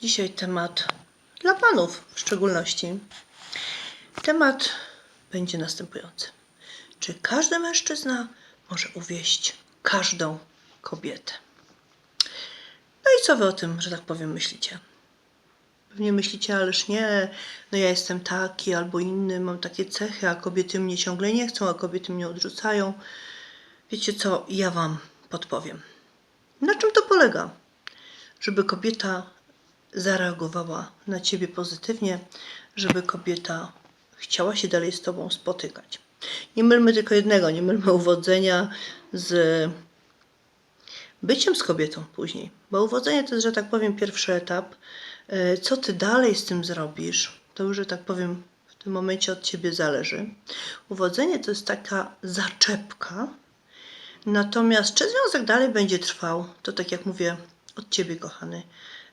Dzisiaj temat dla panów w szczególności. Temat będzie następujący. Czy każdy mężczyzna może uwieść każdą kobietę? No i co wy o tym, że tak powiem, myślicie? Pewnie myślicie, ależ nie, no ja jestem taki albo inny, mam takie cechy, a kobiety mnie ciągle nie chcą, a kobiety mnie odrzucają. Wiecie co, ja wam podpowiem. Na czym to polega? Żeby kobieta zareagowała na ciebie pozytywnie, żeby kobieta chciała się dalej z tobą spotykać. Nie mylmy tylko jednego, nie mylmy uwodzenia z byciem z kobietą później. Bo uwodzenie to jest, że tak powiem, pierwszy etap. E, Co ty dalej z tym zrobisz, to już, że tak powiem, w tym momencie od ciebie zależy. Uwodzenie to jest taka zaczepka, Natomiast czy związek dalej będzie trwał, to tak jak mówię, od ciebie, kochany,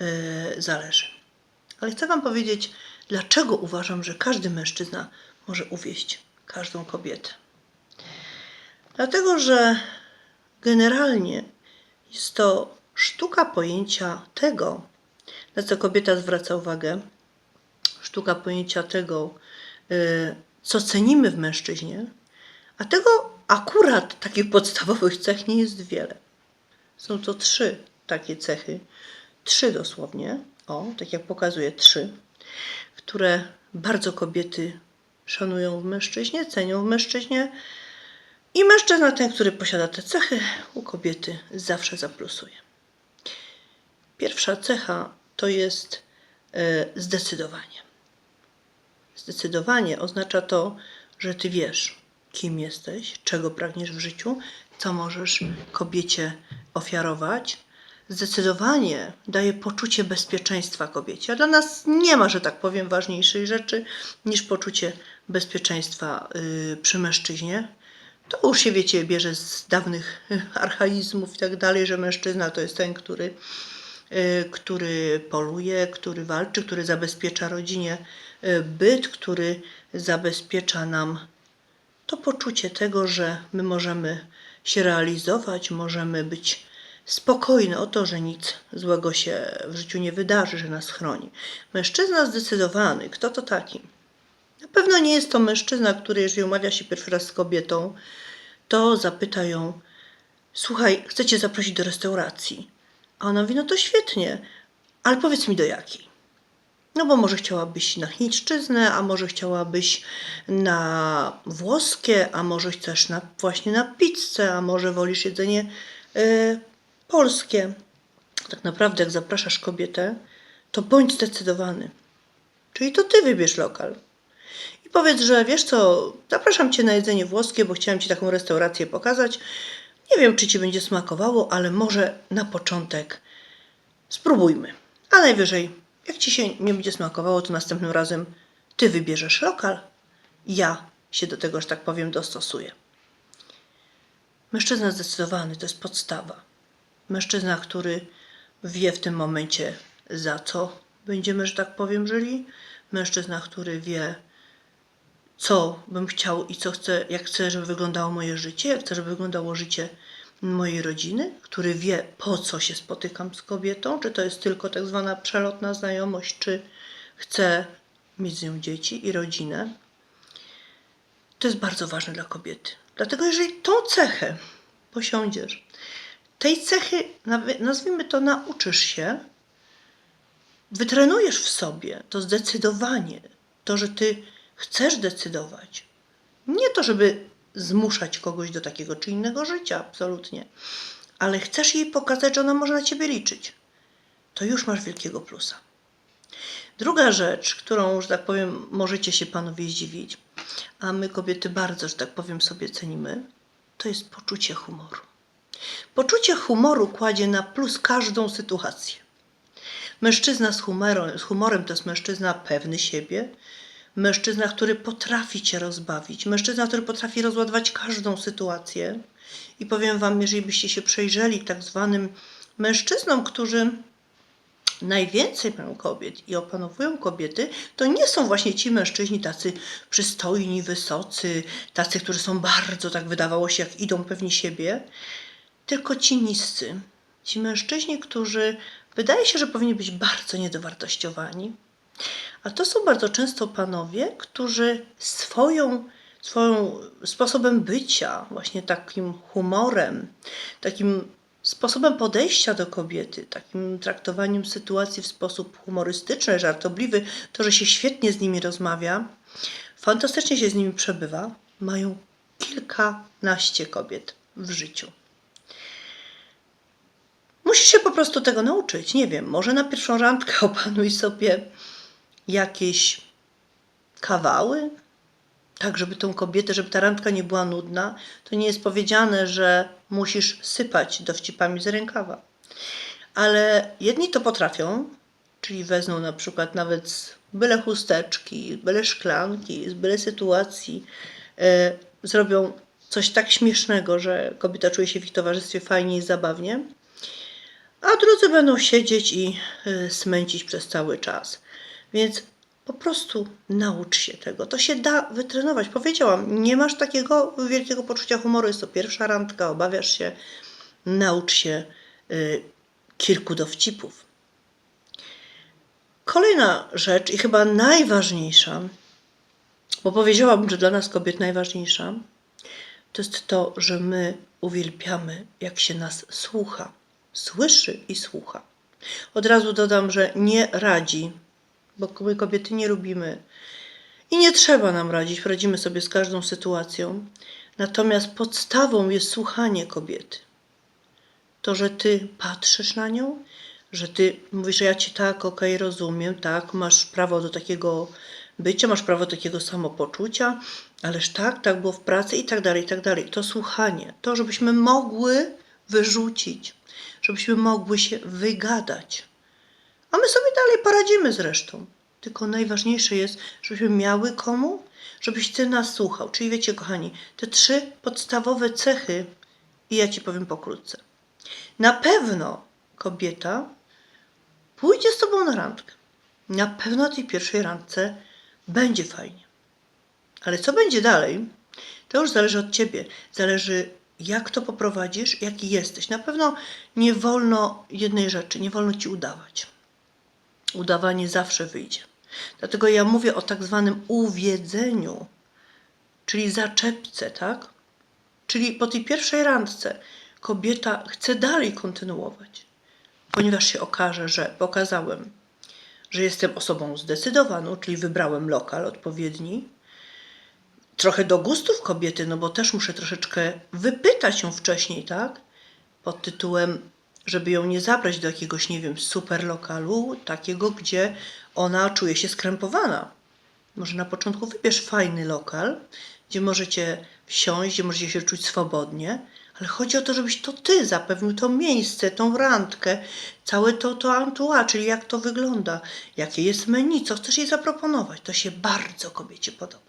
yy, zależy. Ale chcę Wam powiedzieć, dlaczego uważam, że każdy mężczyzna może uwieść każdą kobietę. Dlatego, że generalnie jest to sztuka pojęcia tego, na co kobieta zwraca uwagę, sztuka pojęcia tego, yy, co cenimy w mężczyźnie, a tego akurat takich podstawowych cech nie jest wiele. Są to trzy takie cechy, trzy dosłownie, o, tak jak pokazuję, trzy, które bardzo kobiety szanują w mężczyźnie, cenią w mężczyźnie i mężczyzna ten, który posiada te cechy, u kobiety zawsze zaplusuje. Pierwsza cecha to jest e, zdecydowanie. Zdecydowanie oznacza to, że ty wiesz, kim jesteś, czego pragniesz w życiu, co możesz kobiecie ofiarować. Zdecydowanie daje poczucie bezpieczeństwa kobiecie. A dla nas nie ma, że tak powiem, ważniejszej rzeczy niż poczucie bezpieczeństwa yy, przy mężczyźnie. To już się wiecie, bierze z dawnych archaizmów i tak dalej, że mężczyzna to jest ten, który y, który poluje, który walczy, który zabezpiecza rodzinie y, byt, który zabezpiecza nam to poczucie tego, że my możemy się realizować, możemy być spokojne o to, że nic złego się w życiu nie wydarzy, że nas chroni. Mężczyzna zdecydowany, kto to taki? Na pewno nie jest to mężczyzna, który, jeżeli umawia się pierwszy raz z kobietą, to zapyta ją: Słuchaj, chcę cię zaprosić do restauracji. A ona mówi: No to świetnie, ale powiedz mi do jakiej. No bo może chciałabyś na chińszczyznę, a może chciałabyś na włoskie, a może chcesz na, właśnie na pizzę, a może wolisz jedzenie y, polskie. Tak naprawdę, jak zapraszasz kobietę, to bądź zdecydowany. Czyli to ty wybierz lokal. I powiedz, że wiesz co, zapraszam cię na jedzenie włoskie, bo chciałam ci taką restaurację pokazać. Nie wiem, czy ci będzie smakowało, ale może na początek spróbujmy. A najwyżej jak ci się nie będzie smakowało, to następnym razem ty wybierzesz lokal, ja się do tego, że tak powiem, dostosuję. Mężczyzna zdecydowany to jest podstawa. Mężczyzna, który wie w tym momencie, za co będziemy, że tak powiem, żyli. Mężczyzna, który wie, co bym chciał i co chcę, jak chcę, żeby wyglądało moje życie, jak chcę, żeby wyglądało życie mojej rodziny, który wie, po co się spotykam z kobietą, czy to jest tylko tak zwana przelotna znajomość, czy chcę mieć z nią dzieci i rodzinę. To jest bardzo ważne dla kobiety. Dlatego, jeżeli tą cechę posiądziesz, tej cechy, nazwijmy to, nauczysz się, wytrenujesz w sobie to zdecydowanie, to, że ty chcesz decydować. Nie to, żeby zmuszać kogoś do takiego czy innego życia, absolutnie. Ale chcesz jej pokazać, że ona może na ciebie liczyć. To już masz wielkiego plusa. Druga rzecz, którą, że tak powiem, możecie się panowie zdziwić, a my kobiety bardzo, że tak powiem, sobie cenimy, to jest poczucie humoru. Poczucie humoru kładzie na plus każdą sytuację. Mężczyzna z humorem, z humorem to jest mężczyzna pewny siebie, mężczyzna, który potrafi cię rozbawić, mężczyzna, który potrafi rozładować każdą sytuację. I powiem wam, jeżeli byście się przejrzeli tak zwanym mężczyznom, którzy najwięcej mają kobiet i opanowują kobiety, to nie są właśnie ci mężczyźni tacy przystojni, wysocy, tacy, którzy są bardzo, tak wydawało się, jak idą pewni siebie, tylko ci niscy. Ci mężczyźni, którzy wydaje się, że powinni być bardzo niedowartościowani. A to są bardzo często panowie, którzy swoją, swoją sposobem bycia, właśnie takim humorem, takim sposobem podejścia do kobiety, takim traktowaniem sytuacji w sposób humorystyczny, żartobliwy, to, że się świetnie z nimi rozmawia, fantastycznie się z nimi przebywa, mają kilkanaście kobiet w życiu. Musisz się po prostu tego nauczyć. Nie wiem, może na pierwszą randkę opanuj sobie jakieś kawały, tak żeby tą kobietę, żeby ta randka nie była nudna. To nie jest powiedziane, że musisz sypać dowcipami z rękawa. Ale jedni to potrafią, czyli wezmą na przykład nawet z byle chusteczki, byle szklanki, z byle sytuacji, e, zrobią coś tak śmiesznego, że kobieta czuje się w ich towarzystwie fajnie i zabawnie, a drudzy będą siedzieć i y, smęcić przez cały czas. Więc po prostu naucz się tego. To się da wytrenować. Powiedziałam, nie masz takiego wielkiego poczucia humoru, jest to pierwsza randka, obawiasz się, naucz się y, kilku dowcipów. Kolejna rzecz i chyba najważniejsza, bo powiedziałabym, że dla nas kobiet najważniejsza, to jest to, że my uwielbiamy, jak się nas słucha, słyszy i słucha. Od razu dodam, że nie radzi, bo my kobiety nie lubimy i nie trzeba nam radzić, radzimy sobie z każdą sytuacją. Natomiast podstawą jest słuchanie kobiety. To, że ty patrzysz na nią, że ty mówisz, że ja ci tak, okej, rozumiem, tak, masz prawo do takiego bycia, masz prawo do takiego samopoczucia, ależ tak, tak było w pracy i tak dalej, i tak dalej. To słuchanie, to, żebyśmy mogły wyrzucić, żebyśmy mogły się wygadać. A my sobie dalej poradzimy zresztą. Tylko najważniejsze jest, żebyśmy miały komu, żebyś ty nas słuchał. Czyli wiecie, kochani, te trzy podstawowe cechy, i ja ci powiem pokrótce. Na pewno kobieta pójdzie z tobą na randkę. Na pewno tej pierwszej randce będzie fajnie. Ale co będzie dalej, to już zależy od ciebie. Zależy, jak to poprowadzisz, jaki jesteś. Na pewno nie wolno jednej rzeczy, nie wolno ci udawać. Udawanie zawsze wyjdzie. Dlatego ja mówię o tak zwanym uwiedzeniu, czyli zaczepce, tak? Czyli po tej pierwszej randce kobieta chce dalej kontynuować, ponieważ się okaże, że pokazałem, że jestem osobą zdecydowaną, czyli wybrałem lokal odpowiedni, trochę do gustów kobiety, no bo też muszę troszeczkę wypytać ją wcześniej, tak? Pod tytułem, żeby ją nie zabrać do jakiegoś, nie wiem, super lokalu, takiego, gdzie ona czuje się skrępowana. Może na początku wybierz fajny lokal, gdzie możecie wsiąść, gdzie możecie się czuć swobodnie, ale chodzi o to, żebyś to ty zapewnił to miejsce, tą randkę, całe to, to entourage, czyli jak to wygląda, jakie jest menu, co chcesz jej zaproponować. To się bardzo kobiecie podoba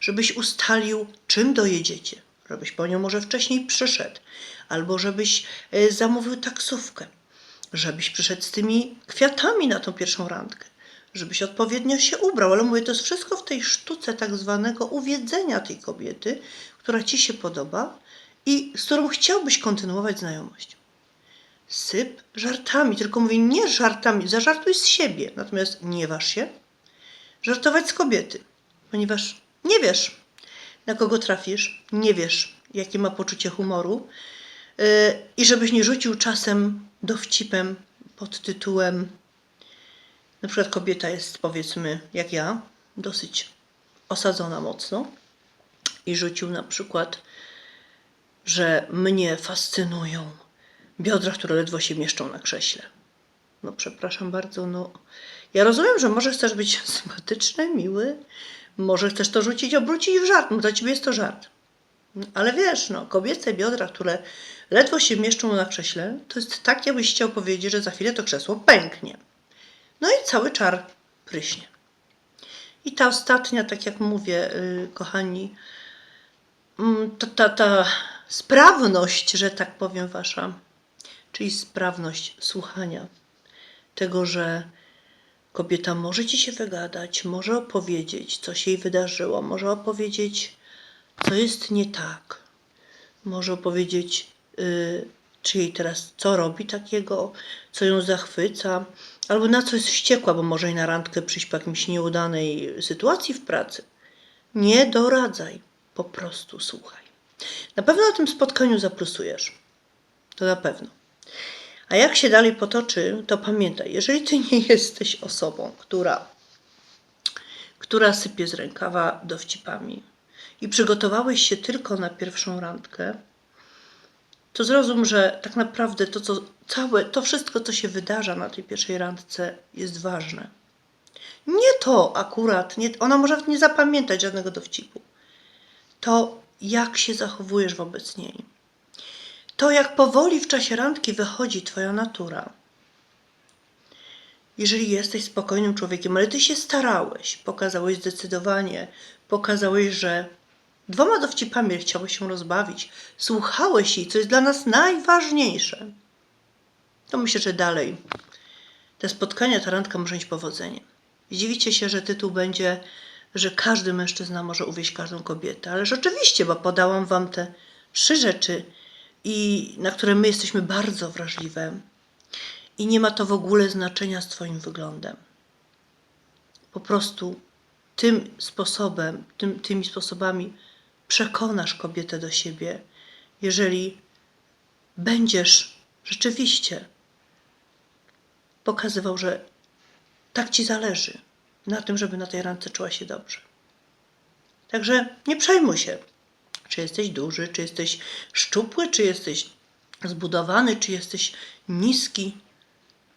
żebyś ustalił, czym dojedziecie, żebyś po nią może wcześniej przyszedł, albo żebyś e, zamówił taksówkę, żebyś przyszedł z tymi kwiatami na tą pierwszą randkę, żebyś odpowiednio się ubrał. Ale mówię, to jest wszystko w tej sztuce tak zwanego uwiedzenia tej kobiety, która ci się podoba i z którą chciałbyś kontynuować znajomość. Syp żartami, tylko mówię nie żartami, zażartuj z siebie, natomiast nie waż się żartować z kobiety, ponieważ nie wiesz, na kogo trafisz, nie wiesz, jakie ma poczucie humoru. Yy, I żebyś nie rzucił czasem dowcipem pod tytułem, na przykład kobieta jest, powiedzmy, jak ja, dosyć osadzona mocno i rzucił na przykład, że mnie fascynują biodra, które ledwo się mieszczą na krześle. No przepraszam bardzo, no ja rozumiem, że może chcesz być sympatyczny, miły, może chcesz to rzucić, obrócić w żart, no dla ciebie jest to żart. Ale wiesz, no, kobiece biodra, które ledwo się mieszczą na krześle, to jest tak, jakbyś chciał powiedzieć, że za chwilę to krzesło pęknie. No i cały czar pryśnie. I ta ostatnia, tak jak mówię, yy, kochani, yy, ta, ta, ta sprawność, że tak powiem, wasza, czyli sprawność słuchania tego, że Kobieta może ci się wygadać, może opowiedzieć, co się jej wydarzyło, może opowiedzieć, co jest nie tak, może opowiedzieć, yy, czy jej teraz co robi takiego, co ją zachwyca, albo na co jest wściekła, bo może i na randkę przyjść po jakimś nieudanej sytuacji w pracy. Nie doradzaj, po prostu słuchaj. Na pewno na tym spotkaniu zaplusujesz. To na pewno. A jak się dalej potoczy, to pamiętaj, jeżeli ty nie jesteś osobą, która, która sypie z rękawa dowcipami i przygotowałeś się tylko na pierwszą randkę, to zrozum, że tak naprawdę to, co całe, to wszystko, co się wydarza na tej pierwszej randce, jest ważne. Nie to akurat, nie, ona może nie zapamiętać żadnego dowcipu. To, jak się zachowujesz wobec niej. To, jak powoli w czasie randki wychodzi Twoja natura. Jeżeli jesteś spokojnym człowiekiem, ale Ty się starałeś, pokazałeś zdecydowanie, pokazałeś, że dwoma dowcipami chciałeś się rozbawić, słuchałeś jej, co jest dla nas najważniejsze, to myślę, że dalej te spotkania, ta randka może mieć powodzenie. Zdziwicie się, że tytuł będzie, że każdy mężczyzna może uwieść każdą kobietę, ale rzeczywiście, bo podałam Wam te trzy rzeczy, i na które my jesteśmy bardzo wrażliwe, i nie ma to w ogóle znaczenia z Twoim wyglądem. Po prostu tym sposobem, tym, tymi sposobami przekonasz kobietę do siebie, jeżeli będziesz rzeczywiście pokazywał, że tak ci zależy na tym, żeby na tej randce czuła się dobrze. Także nie przejmuj się, czy jesteś duży, czy jesteś szczupły, czy jesteś zbudowany, czy jesteś niski.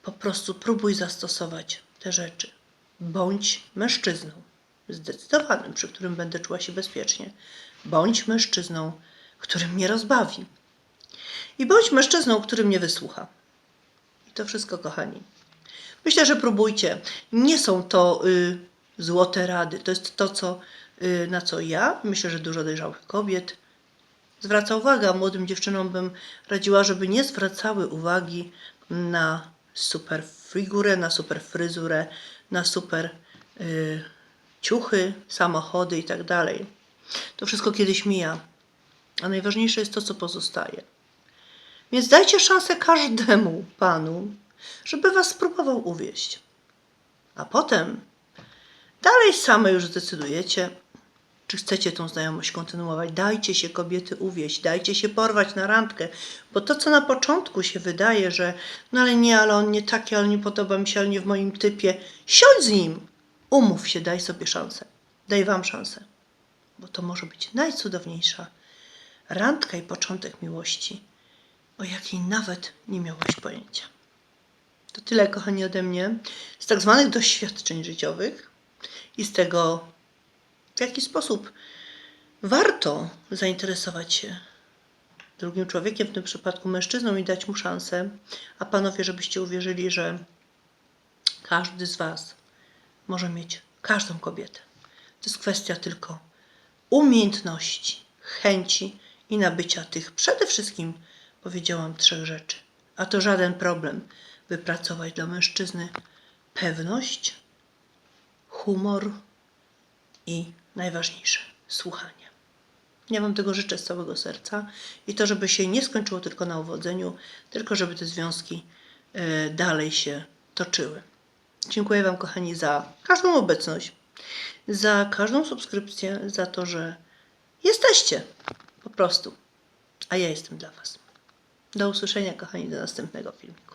Po prostu próbuj zastosować te rzeczy. Bądź mężczyzną zdecydowanym, przy którym będę czuła się bezpiecznie. Bądź mężczyzną, który mnie rozbawi. I bądź mężczyzną, który mnie wysłucha. I to wszystko, kochani. Myślę, że próbujcie. Nie są to y, złote rady. To jest to, co, na co ja, myślę, że dużo dojrzałych kobiet zwraca uwagę. A młodym dziewczynom bym radziła, żeby nie zwracały uwagi na super figurę, na super fryzurę, na super y, ciuchy, samochody i tak. To wszystko kiedyś mija. A najważniejsze jest to, co pozostaje. Więc dajcie szansę każdemu panu, żeby was spróbował uwieść. A potem dalej same już zdecydujecie, czy chcecie tą znajomość kontynuować. Dajcie się kobiety uwieść, dajcie się porwać na randkę, bo to, co na początku się wydaje, że no ale nie, ale on nie taki, ale nie podoba mi się, ale nie w moim typie, siądź z nim, umów się, daj sobie szansę. Daj wam szansę, bo to może być najcudowniejsza randka i początek miłości, o jakiej nawet nie miałaś pojęcia. To tyle, kochani, ode mnie z tak zwanych doświadczeń życiowych i z tego, w jaki sposób warto zainteresować się drugim człowiekiem, w tym przypadku mężczyzną, i dać mu szansę. A panowie, żebyście uwierzyli, że każdy z Was może mieć każdą kobietę. To jest kwestia tylko umiejętności, chęci i nabycia tych przede wszystkim, powiedziałam, trzech rzeczy. A to żaden problem wypracować dla mężczyzny pewność, humor i najważniejsze słuchanie. Ja Wam tego życzę z całego serca i to, żeby się nie skończyło tylko na uwodzeniu, tylko żeby te związki e, dalej się toczyły. Dziękuję Wam, kochani, za każdą obecność, za każdą subskrypcję, za to, że jesteście po prostu, a ja jestem dla Was. Do usłyszenia, kochani, do następnego filmiku.